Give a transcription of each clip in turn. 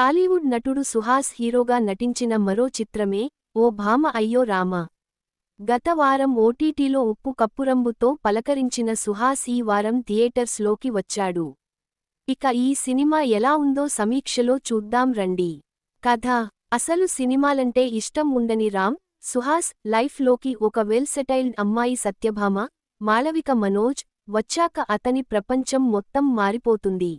టాలీవుడ్ నటుడు సుహాస్ హీరోగా నటించిన మరో చిత్రమే ఓ భామ అయ్యో రామ. గత వారం ఓటీటీలో ఉప్పు కప్పురంబుతో పలకరించిన సుహాస్ ఈ వారం థియేటర్స్లోకి వచ్చాడు. ఇక ఈ సినిమా ఎలా ఉందో సమీక్షలో చూద్దాం రండి. కథ అసలు సినిమాలంటే ఇష్టం ఉండని రామ్ సుహాస్ లైఫ్లోకి ఒక వెల్ సెటైల్డ్ అమ్మాయి సత్యభామ మాళవిక మనోజ్ వచ్చాక అతని ప్రపంచం మొత్తం మారిపోతుంది.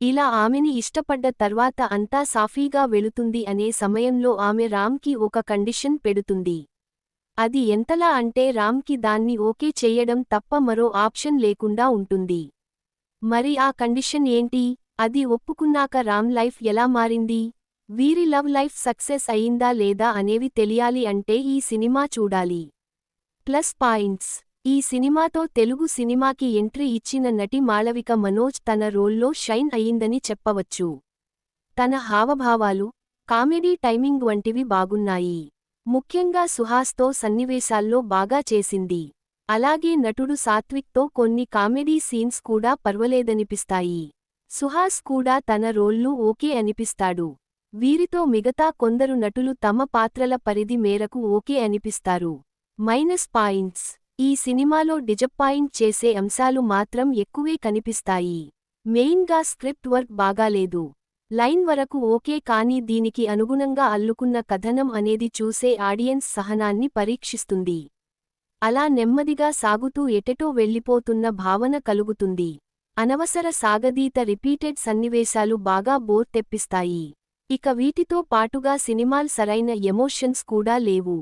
ఇలా ఆమెని ఇష్టపడ్డ తర్వాత అంతా సాఫీగా వెళుతుంది అనే సమయంలో ఆమె రామ్కి ఒక కండిషన్ పెడుతుంది. అది ఎంతలా అంటే రామ్కి దాన్ని ఓకే చెయ్యడం తప్ప మరో ఆప్షన్ లేకుండా ఉంటుంది. మరి ఆ కండిషన్ ఏంటి? అది ఒప్పుకున్నాక రామ్ లైఫ్ ఎలా మారింది? వీరి లవ్ లైఫ్ సక్సెస్ అయిందా లేదా అనేవి తెలియాలి అంటే ఈ సినిమా చూడాలి. Plus points. ఈ సినిమాతో తెలుగు సినిమాకి ఎంట్రీ ఇచ్చిన నటి మాళవిక మనోజ్ తన రోల్లో షైన్ అయిందని చెప్పవచ్చు. తన హావభావాలు కామెడీ టైమింగ్ వంటివి బాగున్నాయి. ముఖ్యంగా సుహాస్తో సన్నివేశాల్లో బాగా చేసింది. అలాగే నటుడు సాత్విక్తో కొన్ని కామెడీ సీన్స్ కూడా పర్వలేదనిపిస్తాయి. సుహాస్ కూడా తన రోల్లు ఓకే అనిపిస్తాడు. వీరితో మిగతా కొందరు నటులు తమ పాత్రల పరిధి మేరకు ఓకే అనిపిస్తారు. Minus points. ఈ సినిమాలో డిజప్పాయింట్ చేసే అంశాలు మాత్రం ఎక్కువే కనిపిస్తాయి. మెయిన్గా స్క్రిప్ట్ వర్క్ బాగాలేదు. లైన్ వరకు ఓకే కానీ దీనికి అనుగుణంగా అల్లుకున్న కథనం అనేది చూసే ఆడియన్స్ సహనాన్ని పరీక్షిస్తుంది. అలా నెమ్మదిగా సాగుతూ ఎటెటో వెళ్ళిపోతున్న భావన కలుగుతుంది. అనవసర సాగదీత రిపీటెడ్ సన్నివేశాలు బాగా బోర్ తెప్పిస్తాయి. ఇక వీటితో పాటుగా సినిమాల్ సరైన ఎమోషన్స్ కూడా లేవు.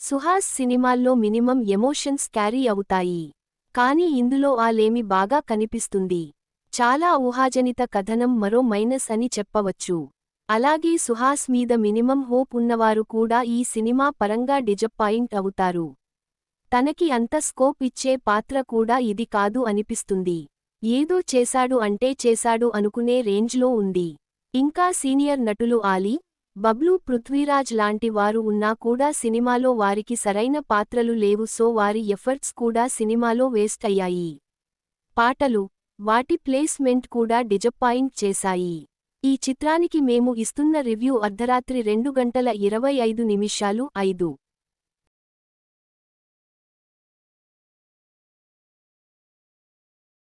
సుహాస్ సినిమాల్లో మినిమం ఎమోషన్స్ క్యారీ అవుతాయి. కాని ఇందులో ఆలేమి బాగా కనిపిస్తుంది. చాలా ఊహాజనిత కథనం మరో మైనస్ అని చెప్పవచ్చు. అలాగే సుహాస్ మీద మినిమం హోప్ ఉన్నవారు కూడా ఈ సినిమా పరంగా డిజప్పాయింట్ అవుతారు. తనకి అంత స్కోప్ ఇచ్చే పాత్ర కూడా ఇది కాదు అనిపిస్తుంది. ఏదో చేశాడు అంటే చేశాడు అనుకునే రేంజ్లో ఉంది. ఇంకా సీనియర్ నటులు ఆలీ బబ్లూ పృథ్వీరాజ్ లాంటి వారు ఉన్నా కూడా సినిమాలో వారికి సరైన పాత్రలు లేవు సో వారి ఎఫర్ట్స్ కూడా సినిమాలో వేస్ట్ అయ్యాయి. పాటలు వాటి ప్లేస్మెంట్ కూడా డిజప్పాయింట్ చేశాయి. ఈ చిత్రానికి మేము ఇస్తున్న రివ్యూ అర్ధరాత్రి రెండు గంటల ఇరవై ఐదు నిమిషాలు ఐదు